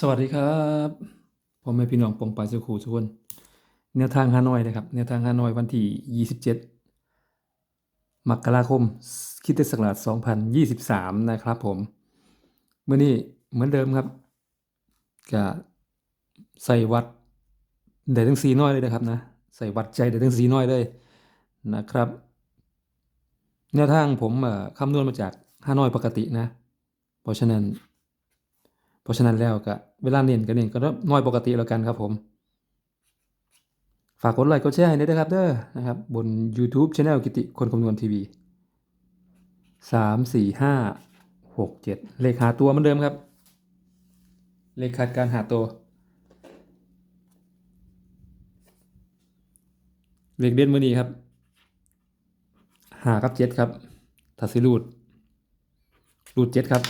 สวัสดีครับพ่อแม่พี่น้องปงปายสุขูทุกคนแนวทางฮานอยนะครับแนวทางฮานอยวันที่ 27 มกราคมคริสตศักราช2023 นะครับผมเมื่อนี้เหมือนเดิมครับก็ใส่วัดได้ทั้งสีน้อยเลยนะครับนะใส่วัดใจได้ทั้งสีน้อยเลยนะครับ แนวทางผมเอ่อคำนวณมาจากฮานอยปกตินะ เพราะฉะนั้น เพราะฉะนั้นแล้วก็เวลาเน้นก็เน้นก็น้อยปกติแล้วกันครับผม ฝากกดไลค์กดแชร์ให้ด้วยนะครับเด้อนะครับบน YouTube Channel กิติคนคำนวณทีวีสามสี่ห้าหกเจ็ดเลขหาตัวเหมือนเดิมครับ เลขขาดการหาตัว เลขเด่นมือนี้ครับหากับเจ็ดครับถัดสิรูดรูดเจ็ดครับ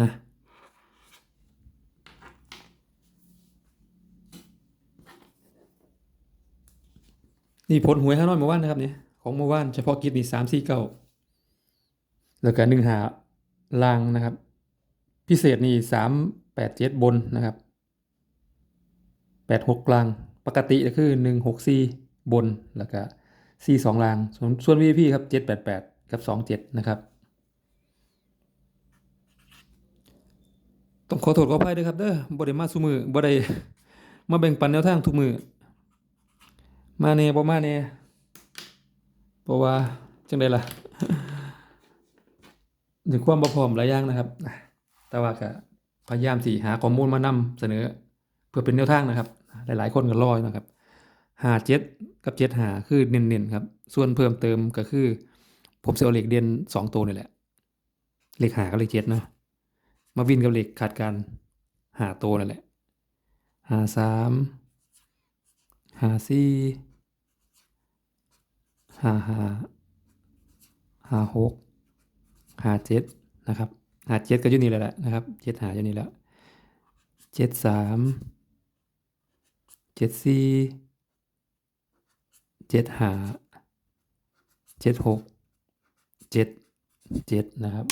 นะ นี่ผลหวยห้าน้อยเมื่อวานนะครับเนี่ยของเมื่อวานเฉพาะกิจนี่สามสี่เก้าแล้วก็หนึ่งหาลางนะครับ พิเศษนี่สามแปดเจ็ดบนนะครับแปดหกกลางปกติก็คือหนึ่งหกสี่บนแล้วก็สี่สองลางส่วนส่วนวีพีครับเจ็ดแปดแปดกับสองเจ็ดนะครับต้องขอโทษขออภัยด้วยครับเด้อบ่ได้มาซุมือบ่ได้มาแบ่งปันแนวทางทุกมือ มาแน่บ่มาแน่เพราะว่าจังได๋ล่ะถึงความบ่พร้อมหลายอย่างนะครับ แต่ว่าก็พยายามสิหาข้อมูลมานำเสนอ เพื่อเป็นแนวทางนะครับ หลายๆคนก็รออนะครับ57กับ75คือเน้นๆครับ ส่วนเพิ่มเติมก็คือ ผมสิเอาเลขเด่น2ตัวนี่แหละเลข5กับเลข7เนาะมาวินกับเหล็กขาดการหาตัวนั่นแหละหาสามหาสี่ หาหาหาหกหาเจ็ดนะครับหาเจ็ดก็อยู่นี่แหละแหละนะครับเจ็ดหาอยู่นี่แล้วเจ็ดสามเจ็ดสี่เจ็ดหาเจ็ดหกเจ็ดเจ็ดนะครับ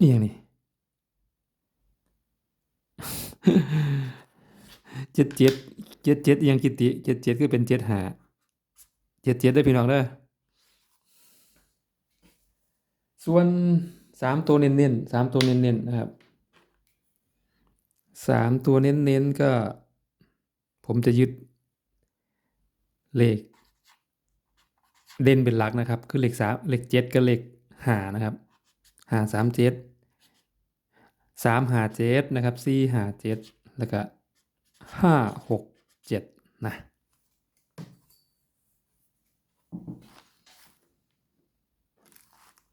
อีหยังนี่ เจ็ดเจ็ดเจ็ดเจ็ดยังกิติเจ็ดเจ็ดคือเป็นเจ็ดหาเจ็ดเจ็ดได้พี่น้องเด้อส่วนสามตัวเน้นๆสามตัวเน้นๆนะครับสามตัวเน้นๆก็ ผมจะยึดเลขเด่นเป็นหลักนะครับ คือเลขสามเลขเจ็ดกับเลขหานะครับหาสามเจ็ดสามหาเจ็ดนะครับสี่หาเจ็ดแล้วก็ ห้าหกเจ็ดนะ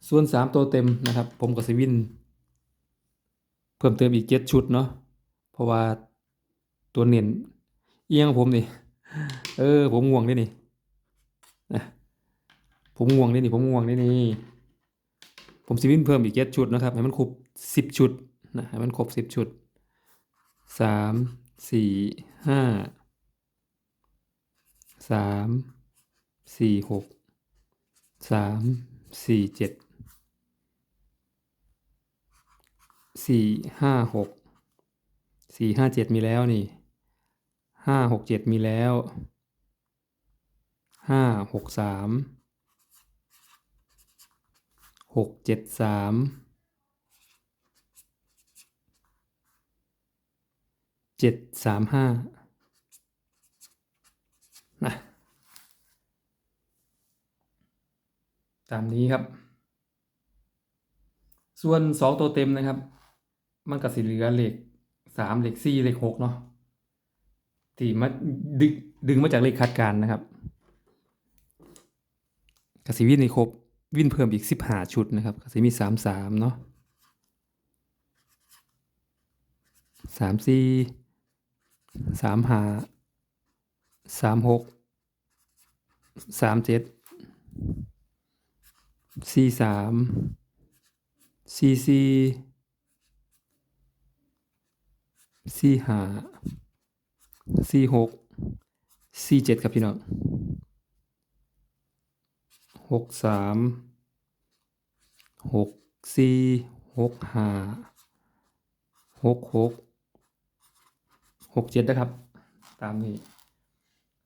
ส่วนสามตัวเต็มนะครับ ผมก็สิวิน เพิ่มเติมอีกเจ็ดชุดเนาะเพราะว่าตัวเน้นเอียงผมนี่ เออ ผมง่วงนี่นี่นะผมง่วงนี่นี่ผมง่วงนี่นี่ผมสิวินเพิ่มอีกเจ็ดชุดนะครับให้มันครบสิบชุดนะให้มันครบสิบชุดสาม สี่ห้าสามสี่หกสามสี่เจ็ดสี่ห้าหกสี่ห้าเจ็ดมีแล้วนี่ห้าหกเจ็ดมีแล้วห้าหกสามหกเจ็ดสาม เจ็ดสามห้านะตามนี้ครับ ส่วนสองตัวเต็มนะครับ มันก็สิเหลือเหลขสามเหลขสี่เหลขหกเนาะที่มาดึงดึงมาจากเลขคาดการนะครับกสิวินในครบวินเพิ่มอีกสิบห้าชุดนะครับก็จะมีสามสามเนาะสามสี่ สามห้าสามหกสามเจ็ดสี่สามสี่สี่สี่ห้าสี่หกสี่เจ็ดครับพี่น้องหกสามหกสี่หกห้าหกหก หกเจ็ดนะครับ ตามนี้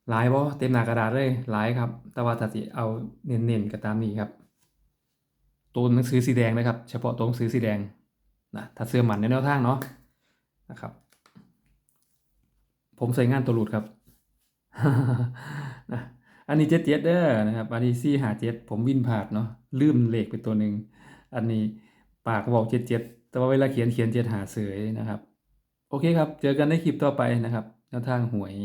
หลายบ่เต็มหน้ากระดาษเลยหลายครับ แต่ว่าถ้าสิเอาเน้นๆก็ตามนี้ครับ ตัวหนังสือสีแดงนะครับ เฉพาะตัวหนังสือสีแดงนะถ้าเสื้อหมันในแนวทางเนาะนะครับ ผมใส่งานตัวหลุดครับนะอันนี้เจ็ดเจ็ดเด้อนะครับอันนี้ซี่หาเจ็ดผมวินผ่าดเนาะลืมเลขไปตัวหนึ่งอันนี้ปากบอกเจ็ดเจ็ดแต่ว่าเวลาเขียนเขียนเจ็ดหาเสยนะครับ โอเคครับ เจอกันในคลิปต่อไปนะครับแนวทางหวย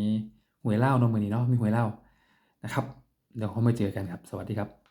หวยเล่าเนาะมือนี้เนาะมีหวยเล่านะครับ เดี๋ยวเขามาเจอกันครับ สวัสดีครับ